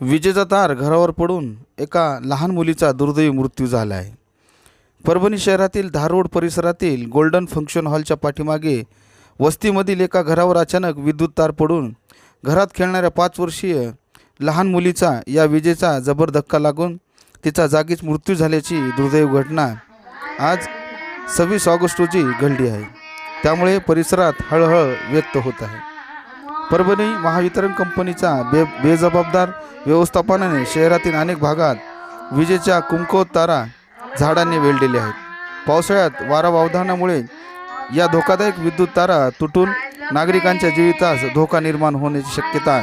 विजेचा तार घरावर पडून एका लहान मुलीचा दुर्दैवी मृत्यू झाला आहे. परभणी शहरातील धारोड परिसरातील गोल्डन फंक्शन हॉलच्या पाठीमागे वस्तीमधील एका घरावर अचानक विद्युत तार पडून घरात खेळणाऱ्या पाच वर्षीय लहान मुलीचा या विजेचा जबर धक्का लागून तिचा जागीच मृत्यू झाल्याची दुर्दैव घटना आज सव्वीस ऑगस्ट रोजी घडली आहे. त्यामुळे परिसरात हळहळ व्यक्त होत आहे. परभणी महावितरण कंपनीचा बे बेजबाबदार व्यवस्थापनाने शहरातील अनेक भागात विजेच्या कुंकवत तारा झाडांनी वेढलेल्या आहेत. पावसाळ्यात वारा वावधानामुळे या धोकादायक विद्युत तारा तुटून नागरिकांच्या जीवितास धोका निर्माण होण्याची शक्यता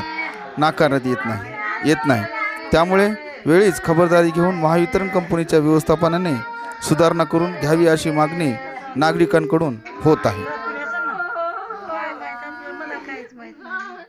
नाकारण्यात येत नाही येत नाही. त्यामुळे वेळीच खबरदारी घेऊन महावितरण कंपनीच्या व्यवस्थापनाने सुधारणा करून घ्यावी अशी मागणी नागरिकांकडून होत आहे. काहीच माहीत नाही.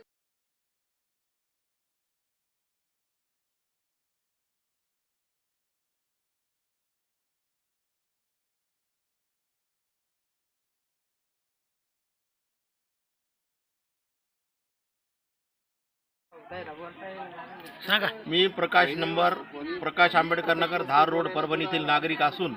मी प्रकाश नंबर प्रकाश आंबेडकर नगर धार रोड परभणीतील नागरिक असून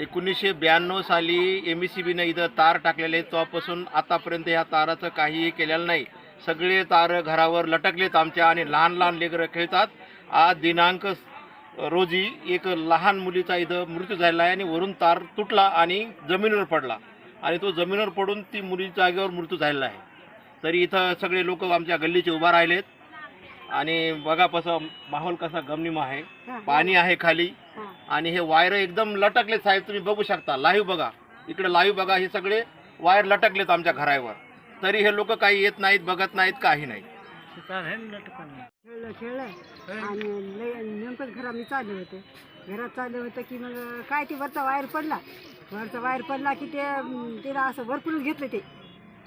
एकोणीसशे ब्याण्णव साली एम ई सी बीनं इथं तार टाकलेले आहेत. तेव्हापासून आतापर्यंत ह्या ताराचं काहीही केलेलं नाही. सगळे तार घरावर लटकलेत आमच्या आणि लहान लहान लेकरं खेळतात. आज दिनांक रोजी एक लहान मुलीचा इथं मृत्यू झालेला आहे आणि वरून तार तुटला आणि जमिनीवर पडला. आणि तो जमिनीवर पडून ती मुली जागेवर मृत्यू झालेला आहे. तरी इथं सगळे लोक आमच्या गल्लीचे उभा राहिलेत. आणि बघा कसं माहोल कसा गमनीम आहे. पाणी आहे खाली. आणि हे वायर एकदम लटकले साहेब तुम्ही बघू शकता. लाईव्ह बघा. इकडे लाईव्ह बघा हे सगळे वायर लटकलेत आमच्या घरावर. तरी हे लोक काही येत नाहीत बघत नाहीत काही नाही. खेळलं खेळलं आणि लय नेमकंच घरात मी चालले होते. घरात चालले होते की मग काय ते वरचा वायर पडला. वरचा वायर पडला की ते अं, त्याला असं वरपूनच घेतलं ते.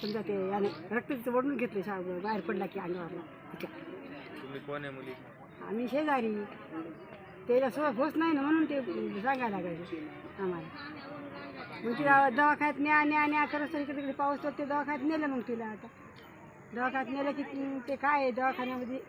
समजा ते याने रक्त ओढून घेतले शा बाहेर पडला की अंगावरला तिच्या तुम्ही कोण आहे मुली? आम्ही शेजारी. त्याला सोय होत नाही ना म्हणून ते सांगायला लागायचे आम्हाला. मग तिला दवाखान्यात न्या न्या न्या करत इकडे तिकडे पाऊस तर ते दवाखान्यात नेलं मग तिला आता. दवाखान्यात नेलं की ते काय आहे दवाखान्यामध्ये